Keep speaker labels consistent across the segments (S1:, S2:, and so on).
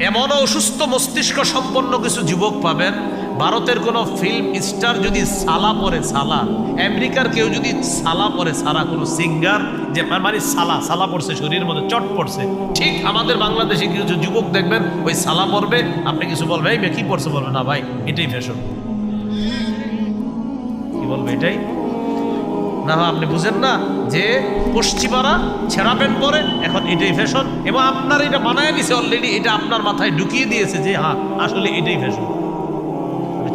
S1: এমনও অসুস্থ মস্তিষ্ক সম্পন্ন কিছু যুবক পাবেন। ভারতের কোনো ফিল্ম স্টার যদি সালা পরে সালা, আমেরিকার কেউ যদি সালা পরে সারা, কোনো সিঙ্গার যে মানে সালা সালা পড়ছে, শরীরের মধ্যে চট পড়ছে। ঠিক আমাদের বাংলাদেশে কিছু যুবক দেখবেন, ওই সালা পরবে আপনি কিছু বলবে এই কি পড়ছে? বলবে না ভাই, এটাই ফ্যাশন কি বলবে এটাই? না আপনি বুঝেন না যে পশ্চিমারা ছেঁড়া প্যান্ট পরে, এখন এটাই ফ্যাশন এবং আপনার এটা বানায় নিছে অলরেডি এটা আপনার মাথায় ঢুকিয়ে দিয়েছে যে হ্যাঁ আসলে এটাই ফ্যাশন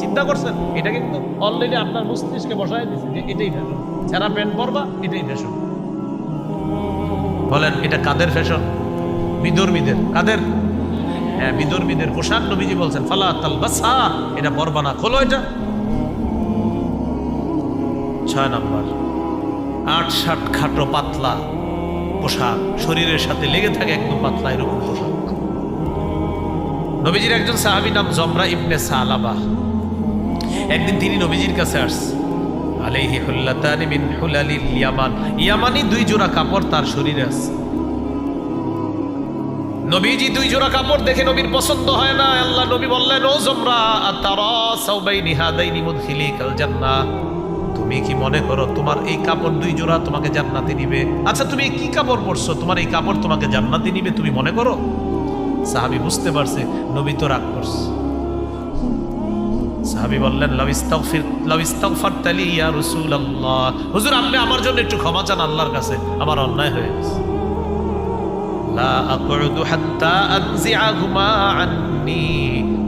S1: চিন্তা করছেন, এটা কিন্তু অলরেডি আপনার মস্তিষ্কে বসায় দিয়েছে যে, এটাই ফ্যাশন ছেঁড়া প্যান্ট পরবা, এটাই ফ্যাশন বলেন, এটা কাদের ফ্যাশন বিদর্মীদের। কাদের? হ্যাঁ বিদর্মীদের। পোশাক নবীজি বলছেন, ফালা তাল বাসা এটা পরবা না, খোলো এটা। ছয় নম্বর। আট ষাট খাটো পাতলা পোশাক। শরীরের সাথে লেগে থাকে একদম পাতলা, এরকম পোশাক। নবীজির একজন সাহাবি নাম জমরা ইবনে সালাবা। একদিন তিনি নবীজির কাছে আলাইহি হুল্লাতানি মিন ইয়ামান। ইয়ামানি দুই জোড়া কাপড় তার শরীরে আছে। নবীজি দুই জোড়া কাপড় দেখে নবীর পছন্দ হয় না। আল্লাহ নবী বললেন, ও জমরা তারা সাউবাইনি হাদাইনি মুদখিলিকাল জান্নাহ। তুমি কি মনে করো তোমার এই কাপড় দুই জোড়া তোমাকে জান্নাতে নিবে? আচ্ছা তুমি কি কাপড় পরছো? তোমার এই কাপড় তোমাকে জান্নাতে নিবে, তুমি মনে করো? সাহাবি বুঝতে পারছে, নবী তো রাগ করছে। সাহাবি বললেন লাভিস্তাগফির তালি ইয়া রাসূলুল্লাহ। হুজুর, আপনি আমার জন্য একটু ক্ষমা চান আল্লাহর কাছে, আমার অন্যায় হয়ে গেছে।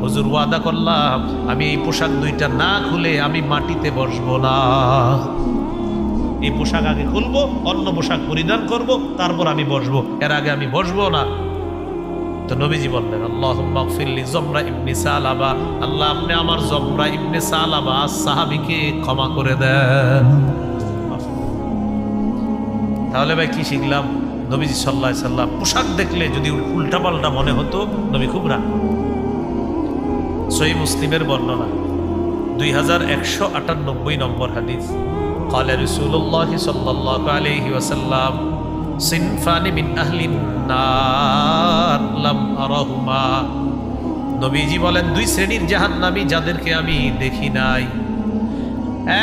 S1: হুজুর ওয়াদা করলাম, আমি এই পোশাক দুইটা না খুলে আমি মাটিতে বসবো না। এই পোশাক আগে খুলবো, অন্য পোশাক পরিধান করব, তারপর আমি বসবো। এর আগে আমি বসবো না। তো নবীজি বললেন আল্লাহ মাগফিরলি জমরা ইবনে সালাবা। আল্লাহ আপনি আমার জমরা ইবনে সালাবা সাহাবীকে ক্ষমা করে দেন। তাহলে ভাই কি শিখলাম? নবীজি সাল্লাহ পোশাক দেখলে যদি উল্টা পাল্টা মনে হতো, নবী খুব রাগ সই মুসলিমের বর্ণনা, দুই হাজার একশো আটানব্বই নম্বর হাদিস, কালে রসুল্লাহ সাল্লাহ আলহি সিনফানি বিন আহলিন নবীজি বলেন, দুই শ্রেণির জাহান্নামী যাদেরকে আমি দেখি নাই।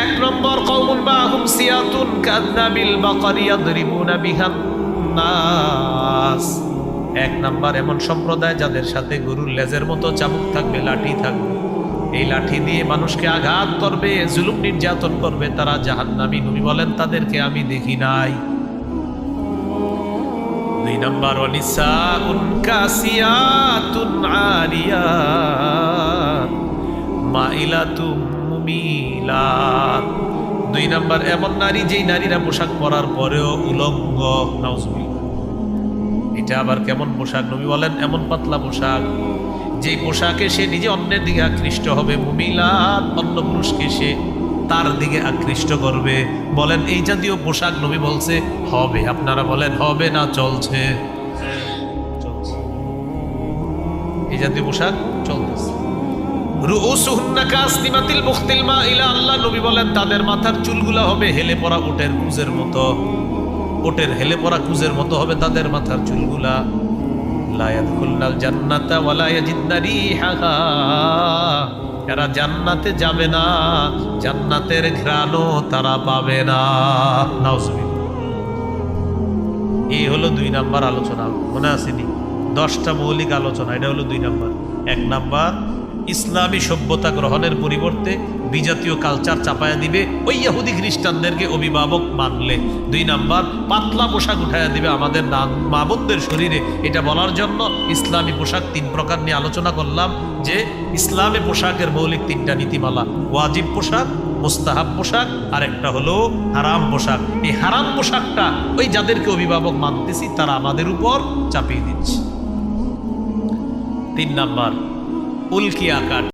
S1: এক নম্বর কৌমুন বাহুম সিয়াতুন কাদনাবিল বাকারিয়া দরিমুনা বিহান নাস। এক নাম্বার এমন সম্প্রদায় যাদের সাথে গরুর লেজের মতো চাবুক থাকবে, লাঠি থাকবে। এই লাঠি দিয়ে মানুষকে আঘাত করবে, জুলুম নির্যাতন করবে, তারা জাহান্নামী নবী বলেন, তাদেরকে আমি দেখি নাই। দুই নম্বর, অনিসাউন কাসিয়াতুন আরিয়াত মাইলাতুম মুমিলাত দুই নম্বর, এমন নারী যেই নারীরা পোশাক পরার পরেও উলঙ্গ। নাউজুবিল্লাহ। এটা আবার কেমন পোশাক? নবী বলেন, এমন পাতলা পোশাক। যে পোশাকে সে নিজে অন্যের দিকে আকৃষ্ট হবে মুমিলাত অন্য পুরুষকে সে তার দিকে আকৃষ্ট করবে। বলেন, এই জাতীয় পোশাক নবী বলছে, হবে। আপনারা বলেন, হবে না, চলছে। এই জাতীয় পোশাক চলতেছে। আল্লাহ। নবী বলেন, তাদের মাথার চুলগুলা হবে হেলে পড়া উটের কুজের মতো। ওটের হেলে পড়া কুজের মতো হবে তাদের মাথার চুলগুলা। জান্নাতা রিহাহা। এরা জান্নাতে যাবে না, জান্নাতের ঘ্রাণও তারা পাবে না। নাউজুবিল্লাহ। এই হলো দুই নাম্বার আলোচনা, মনে আসেনি দশটা মৌলিক আলোচনা, এটা হলো দুই নাম্বার। এক নাম্বার ইসলামী সভ্যতা গ্রহণের পরিবর্তে বিজাতীয় কালচার চাপায়া দিবে, ওই ইহুদি খ্রিস্টানদেরকে অভিভাবক মানলে। দুই নাম্বার, পাতলা পোশাক উঠাইয়া দিবে আমাদের মা বোনদের শরীরে। এটা বলার জন্য ইসলামী পোশাক তিন প্রকার নিয়ে আলোচনা করলাম, যে ইসলামী পোশাকের মৌলিক তিনটা নীতিমালা, ওয়াজিব পোশাক, মোস্তাহাব পোশাক, আর একটা হলো হারাম পোশাক। এই হারাম পোশাকটা ওই যাদেরকে অভিভাবক মানতেছি, তারা আমাদের উপর চাপিয়ে দিচ্ছে। তিন নাম্বার पुल किया कर